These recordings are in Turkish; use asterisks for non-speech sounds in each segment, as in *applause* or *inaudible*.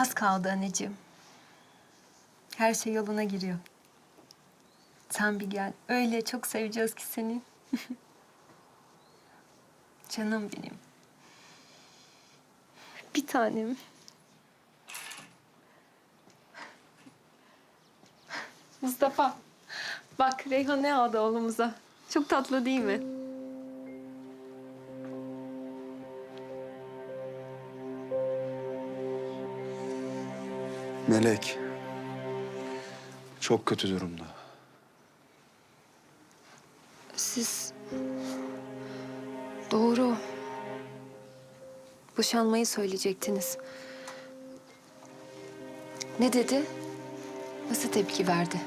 Az kaldı anneciğim. Her şey yoluna giriyor. Sen bir gel. Öyle çok seveceğiz ki seni. *laughs* Canım benim. Bir tanem. Mustafa. Bak Reyhan ne aldı oğlumuza. Çok tatlı değil mi? Melek. Çok kötü durumda. Siz... Doğru. Boşanmayı söyleyecektiniz. Ne dedi? Nasıl tepki verdi?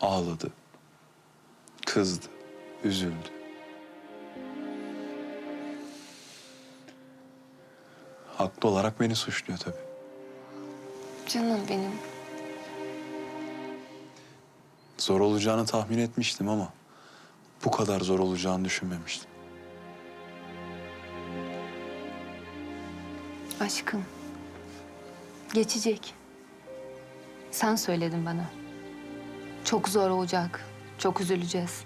Ağladı. Kızdı. Üzüldü. Haklı olarak beni suçluyor tabii. Canım benim. Zor olacağını tahmin etmiştim ama bu kadar zor olacağını düşünmemiştim. Aşkım. Geçecek. Sen söyledin bana. Çok zor olacak. Çok üzüleceğiz.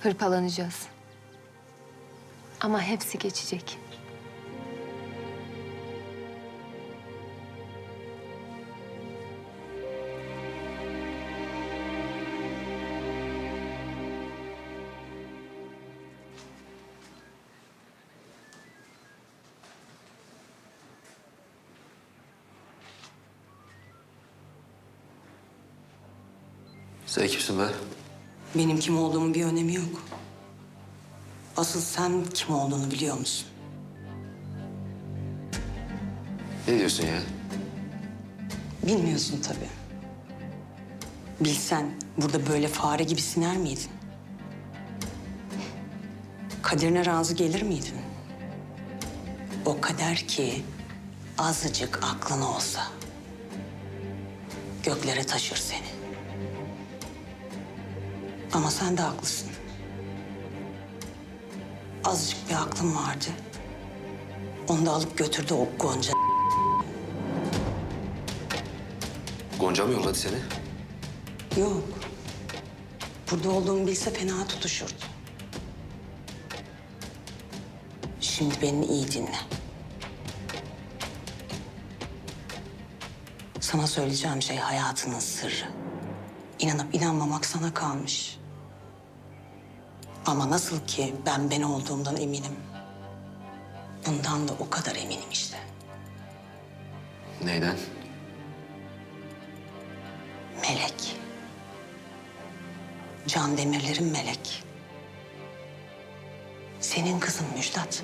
Hırpalanacağız. Ama hepsi geçecek. Sen kimsin be? Benim kim olduğumun bir önemi yok. Asıl sen kim olduğunu biliyor musun? Ne diyorsun ya? Bilmiyorsun tabii. Bilsen burada böyle fare gibi siner miydin? Kaderine razı gelir miydin? O kader ki azıcık aklın olsa göklere taşır seni. Ama sen de haklısın. Azıcık bir aklın vardı. Onu da alıp götürdü o Gonca. Gonca mı yolladı seni? Yok. Burada olduğumu bilse fena tutuşurdu. Şimdi beni iyi dinle. Sana söyleyeceğim şey hayatının sırrı. İnanıp inanmamak sana kalmış. Ama nasıl ki ben ben olduğumdan eminim. Bundan da o kadar eminim işte. Neyden? Melek. Can Demirler'in melek. Senin kızın Müjdat.